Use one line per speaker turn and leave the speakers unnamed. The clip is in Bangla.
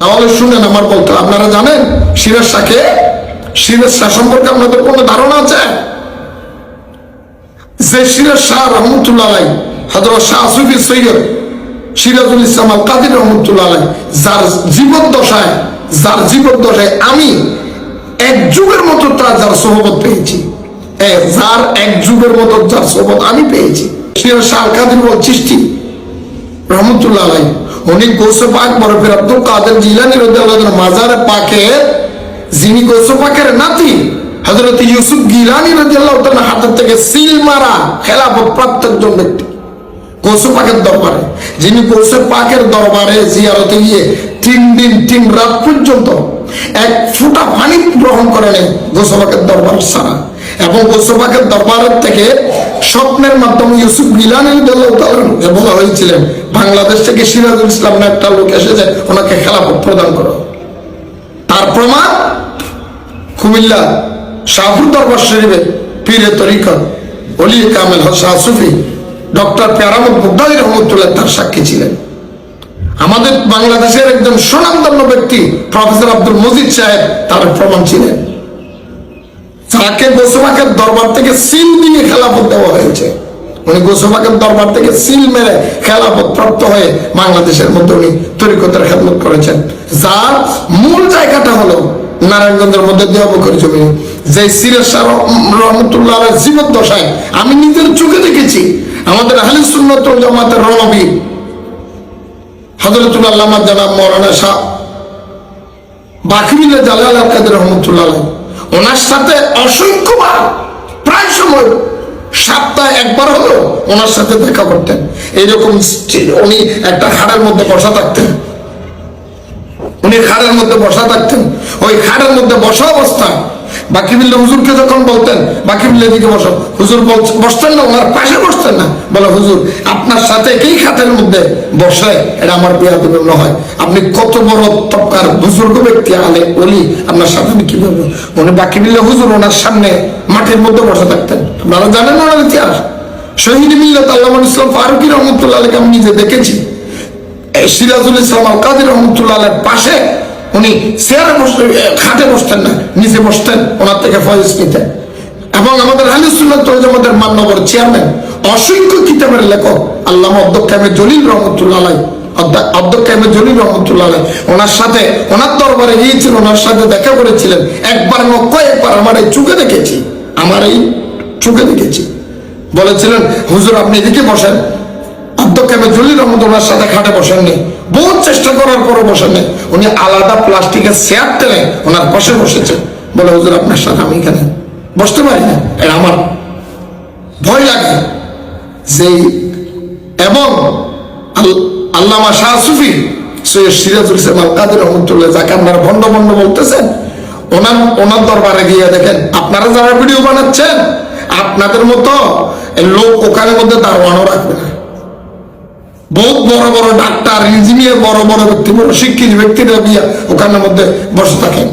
তাহলে শুনেন আমার বলতে, আপনারা জানেন সিরাজ শাহকে সিরাজ শাহ সম্পর্কে আপনাদের কোনো ধারণা আছে? যে সিরাজ শাহ রহমতুল্লাহ হজরত শাহ সৈয়দ সিরাজুল ইসলাম আল কাদির রহমতুল্লাহ যার জীবন দশায় যার জীবন দশায় আমি এক যুগের মতো তার, যার সহবত পেয়েছি। যার এক যুগের মতো যার সহবত আমি পেয়েছি। সিরাজ শাহ আল কাদির চিষ্টি রহমতুল্লাহ উনি গৌসে পাক বরফের আব্দুল কাদের জিলানি রদিয়াল্লাহু মাজারে পাকে যিনি গৌসে পাকের নাতি, হযরত ইউসুফ গিলানি রাদিয়াল্লাহু তাআলা হাতের থেকে সিল মারা খেলাফত প্রাপ্ত একজন ব্যক্তি পাকের দরবারে। যিনি গৌসে পাকের দরবারে জিয়ারতে গিয়ে তিন দিন, তিন রাত পর্যন্ত এক ফুটা পানি গ্রহণ করে নেই গৌসে পাকের দরবার সারা। এবং গৌসে পাকের দরবারের থেকে স্বপ্নের মাধ্যমে ইউসুফ গিলানি রাদিয়াল্লাহু তাআলা বলা হয়েছিলেন বাংলাদেশ থেকে সিরাজুল ইসলাম একটা লোক এসেছে, ওনাকে খেলাফত প্রদান করো। তার প্রমাণ? কুমিল্লা শাহপুর দরবার শরীফে পীরে তরিকত অলি কামেল শাহ সুফি ডক্টর পেয়ারামত মুগ্ধাদি রহমতুল্লাহ তার সাক্ষী ছিলেন। আমাদের বাংলাদেশের একজন সুনামধন্য ব্যক্তি, প্রফেসর আব্দুল মজিদ সাহেব, তার প্রমাণ ছিলেন। যাকে গোসবাকের দরবার থেকে সিল দিয়ে খেলাফত দেওয়া হয়েছে, উনি গোসবাকের দরবার থেকে সিল মেরে খেলাফত প্রাপ্ত হয়ে বাংলাদেশের মধ্যে উনি তরিকতের খেদমত করেছেন যার মূল জায়গাটা হলো নারায়ণগঞ্জের মধ্যে দেওয়াবকর জমি যে শাহ রহমতুল্লাহ জীবন দশায় আমি নিজের চোখে দেখেছি, আমাদের আহলি সুন্নত জামাতের রণবীর হজরতুল্লাহ জানাব মৌলানা শাহ বাকিবিল্লা জালাল আল কাদের রহমতুল্লাহ। ওনার সাথে অসংখ্যবার প্রায় সময় সপ্তাহে একবার হলো ওনার সাথে দেখা করতেন। এইরকম উনি একটা খাড়ের মধ্যে বসা থাকতেন। উনি খাড়ের মধ্যে বসা থাকতেন। ওই খাড়ের মধ্যে বসা অবস্থা বাকি বিল্লে হুজুরকে যখন বলতেন, বাকি বিল্লে দিকে বসো। হুজুর বসতেন না, ওনার পাশে বসতেন না। বলে, হুজুর, আপনার সাথে কি খাতের মধ্যে বসে এটা আমার বিয়া দেবেন হয়। আপনি কত বড় তপকার বুজুর্গ ব্যক্তি, আলে বলি আপনার সাথে কি বলব উনি বাকি বিল্লে হুজুর ওনার সামনে মাটির মধ্যে বসে থাকতেন। আপনারা জানেন ওনার ইতিহাস? শহীদ মিল্লাত আল্লাহ ইসলাম ফারুকি রহমতুল্লাহ আলীকে আমি নিজে দেখেছি। সিরাজুল ইসলাম আল কাদির রহমতুল্লাহ পাশে উনি চেয়ারে বসতেন খাটে বসতেন না, নিচে বসতেন ওনার থেকে ফয়েজ নিতেন এবং আমাদের তৈজমাদের মান্যবর চেয়ারম্যান, অসংখ্য কিতাবের লেখক আল্লাহ জলিল অধ্যক্ষ জলিল রহমতুল্লাহ ওনার সাথে ওনার সাথে একবার আমার এই চোখে দেখেছি, আমার এই চোখে দেখেছি। বলেছিলেন, হুজুর, আপনি এদিকে বসেন। অধ্যক্ষ এম জলিল ওনার সাথে খাটে বসেননি। বহুত চেষ্টা করার পরে বসেননি উনি আলাদা প্লাস্টিকের চেয়ার টেনে ওনার পাশে বসেছে। বলে, হুজুর, আপনার সাথে আমি এখানে বসতে পারি না। এটা আমার ভয় লাগে। যে এবং আল- আল্লামা শাহ সুফি সৈয়দ সিরাজুল ইসলাম আল কাদের রহমতুল্লাহ যাকে আপনারা ভণ্ড ভণ্ড বলতেছেন, ওনার ওনার দরবারে গিয়ে দেখেন, আপনারা যারা ভিডিও বানাচ্ছেন, আপনাদের মতো লোক ওখানের মধ্যে দারোয়ানও রাখবে না। বহুত বড় বড় ডাক্তার ইঞ্জিনিয়ার বড় বড় ব্যক্তি বড় শিক্ষিত ব্যক্তিরা গিয়া ওখানের মধ্যে বসে থাকেন।